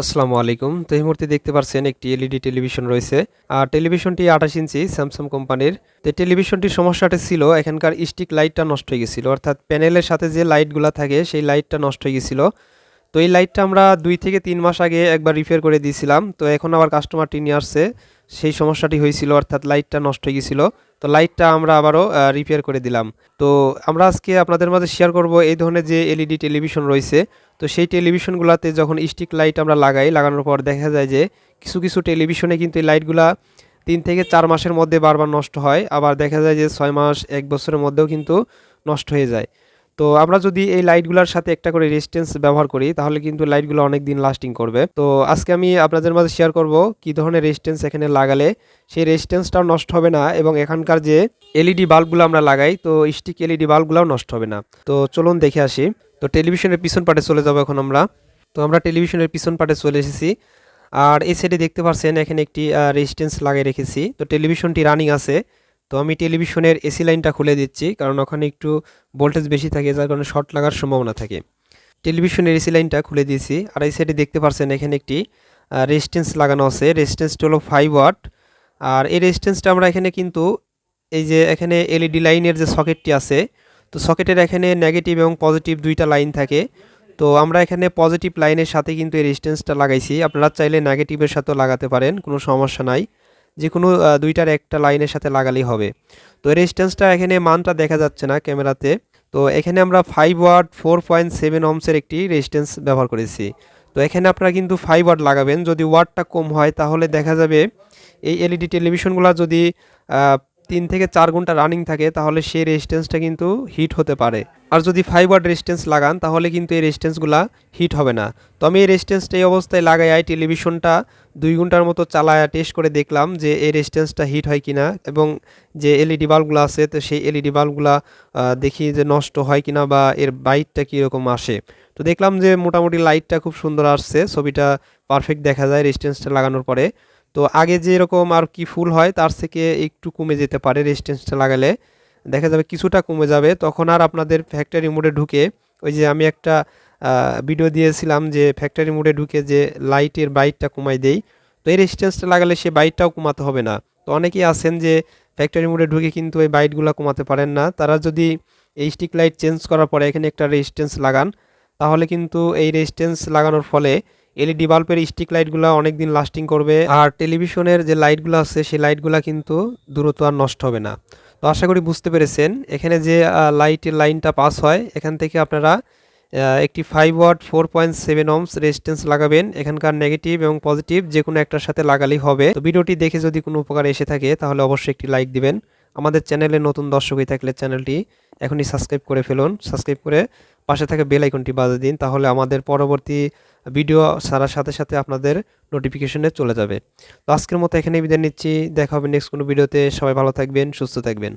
আসসালামু আলাইকুম। তো এই মুহূর্তে দেখতে পাচ্ছেন একটি এলইডি টেলিভিশন রয়েছে। আর টেলিভিশনটি আঠাশ ইঞ্চি স্যামসাং কোম্পানির। তো টেলিভিশনটির সমস্যাটা ছিল, এখানকার স্টিক লাইটটা নষ্ট হয়ে গেছিল। অর্থাৎ প্যানেলের সাথে যে লাইটগুলো থাকে, সেই লাইটটা নষ্ট হয়ে গেছিল। তো এই লাইটটা আমরা দুই থেকে তিন মাস আগে একবার রিপেয়ার করে দিয়েছিলাম। তো এখন আবার কাস্টমারটি নিয়ে আসছে। সেই সমস্যাটি হয়েছিল, অর্থাৎ লাইটটা নষ্ট হয়ে গেছিল। তো লাইটটা আমরা আবারও রিপেয়ার করে দিলাম। তো আমরা আজকে আপনাদের মাঝে শেয়ার করব এই ধরনের যে এলইডি টেলিভিশন রয়েছে। তো সেই টেলিভিশনগুলোতে যখন স্টিক লাইট আমরা লাগাই, লাগানোর পর দেখা যায় যে কিছু কিছু টেলিভিশনে কিন্তু এই লাইটগুলা তিন থেকে চার মাসের মধ্যে বারবার নষ্ট হয়। আবার দেখা যায় যে ছয় মাস, এক বছরের মধ্যেও কিন্তু নষ্ট হয়ে যায়। তো আমরা যদি এই লাইটগুলোর সাথে একটা করে রেজিস্ট্যান্স ব্যবহার করি, তাহলে কিন্তু লাইটগুলো অনেক দিন লাস্টিং করবে। তো আজকে আমি আপনাদের মাঝে শেয়ার করব কি ধরনের রেজিস্ট্যান্স এখানে লাগালে সেই রেজিস্ট্যান্সটাও নষ্ট হবে না এবং এখানকার যে এলইডি বাল্বগুলো আমরা লাগাই, তো স্টিক এলইডি বাল্বগুলোও নষ্ট হবে না। তো চলুন দেখে আসি। তো টেলিভিশনের পিছন পাটে চলে যাব এখন আমরা। তো আমরা টেলিভিশনের পিছন পাটে চলে এসেছি। আর এই সাইডে দেখতে পাচ্ছেন এখানে একটি রেজিস্ট্যান্স লাগিয়ে রেখেছি। তো টেলিভিশনটি রানিং আছে। তো আমি টেলিভিশনের এসি লাইনটা খুলে দিচ্ছি, কারণ ওখানে একটু ভোল্টেজ বেশি থাকে, যার কারণে শর্ট লাগার সম্ভাবনা থাকে। টেলিভিশনের এসি লাইনটা খুলে দিয়েছি। আর এই সাইডে দেখতে পাচ্ছেন এখানে একটি রেজিস্ট্যান্স লাগানো আছে। রেজিস্ট্যান্সটা হলো ফাইভ ওয়াট আর এই রেজিস্ট্যান্সটা আমরা এখানে কিন্তু, এই যে এখানে এলইডি লাইনের যে সকেটটি আছে তো সকেটের এখানে নেগেটিভ এবং পজিটিভ দুইটা লাইন থাকে। তো আমরা এখানে পজিটিভ লাইনের সাথে কিন্তু এই রেজিস্ট্যান্সটা লাগাইছি। আপনারা চাইলে নেগেটিভের সাথেও লাগাতে পারেন, কোনো সমস্যা নাই। যে কোনো দুইটার একটা লাইনের সাথে লাগালেই হবে। তো রেজিস্ট্যান্সটা এখানে মানটা দেখা যাচ্ছে না ক্যামেরাতে। তো এখানে আমরা five watt four point seven অমসের একটি রেজিস্ট্যান্স ব্যবহার করেছি। তো এখানে আপনারা কিন্তু ফাইভ ওয়াট লাগাবেন। যদি ওয়াটটা কম হয়, তাহলে দেখা যাবে এই এলইডি টেলিভিশনগুলো যদি তিন থেকে চার ঘণ্টা রানিং থাকে, তাহলে সেই রেজিস্ট্যান্সটা কিন্তু হিট হতে পারে। আর যদি ফাইভ ওয়াট লাগান, তাহলে কিন্তু এই রেজিস্ট্যান্সগুলো হিট হবে না। তো আমি এই রেজিস্ট্যান্সটা এই অবস্থায় লাগাই টেলিভিশনটা দুই ঘণ্টার মতো চালায় টেস্ট করে দেখলাম যে এই রেজিস্ট্যান্সটা হিট হয় কিনা এবং যে এলইডি বাল্বগুলো আছে, তো সেই এলইডি বাল্বগুলো দেখি যে নষ্ট হয় কিনা বা এর বাইটটা কীরকম আসে। তো দেখলাম যে মোটামুটি লাইটটা খুব সুন্দর আসছে, ছবিটা পারফেক্ট দেখা যায় রেজিস্ট্যান্সটা লাগানোর পরে। তো আগে যেরকম আর কি ফুল হয়, তার থেকে একটু কমে যেতে পারে রেজিস্ট্যান্সটা লাগালে। দেখা যাবে কিছুটা কমে যাবে। তখন আর আপনাদের ফ্যাক্টরি মোডে ঢুকে, ওই যে আমি একটা ভিডিও দিয়েছিলাম যে ফ্যাক্টরি মোডে ঢুকে যে লাইটের বাইটটা কমাই দেই। তো এই রেজিস্ট্যান্সটা লাগালে সে বাইটটাও কমাতে হবে না। তো অনেকেই আছেন যে ফ্যাক্টরি মোডে ঢুকে কিন্তু এই বাইটগুলো কমাতে পারেন না। তারা যদি এই স্টিক লাইট চেঞ্জ করার পরে এখানে একটা রেজিস্ট্যান্স লাগান, তাহলে কিন্তু এই রেজিস্ট্যান্স লাগানোর ফলে এলইডি বাল্বের স্টিক লাইটগুলো অনেক দিন লাস্টিং করবে। আর টেলিভিশনের যে লাইটগুলো আছে, সেই লাইটগুলো কিন্তু দ্রুত আর নষ্ট হবে না। তো আশা করি বুঝতে পেরেছেন। এখানে যে লাইটের লাইনটা পাস হয়, এখান থেকে আপনারা একটি five watt four point seven ohms resistance লাগাবেন। এখানকার নেগেটিভ এবং পজিটিভ যে কোনো একটার সাথে লাগালেই হবে। তো ভিডিওটি দেখে যদি কোনো উপকার এসে থাকে, তাহলে অবশ্যই একটি লাইক দিবেন। আমাদের চ্যানেলে নতুন দর্শক হয়ে থাকলে চ্যানেলটি এখনই সাবস্ক্রাইব করে ফেলুন। সাবস্ক্রাইব করে পাশে থাকা বেল আইকনটি বাজে দিন, তাহলে আমাদের পরবর্তী ভিডিও ছাড়ার সাথে সাথে আপনাদের নোটিফিকেশনে চলে যাবে। তো আজকের মতো এখানেই বিদায় নিচ্ছি, দেখা হবে নেক্সট কোনো ভিডিওতে সবাই ভালো থাকবেন, সুস্থ থাকবেন।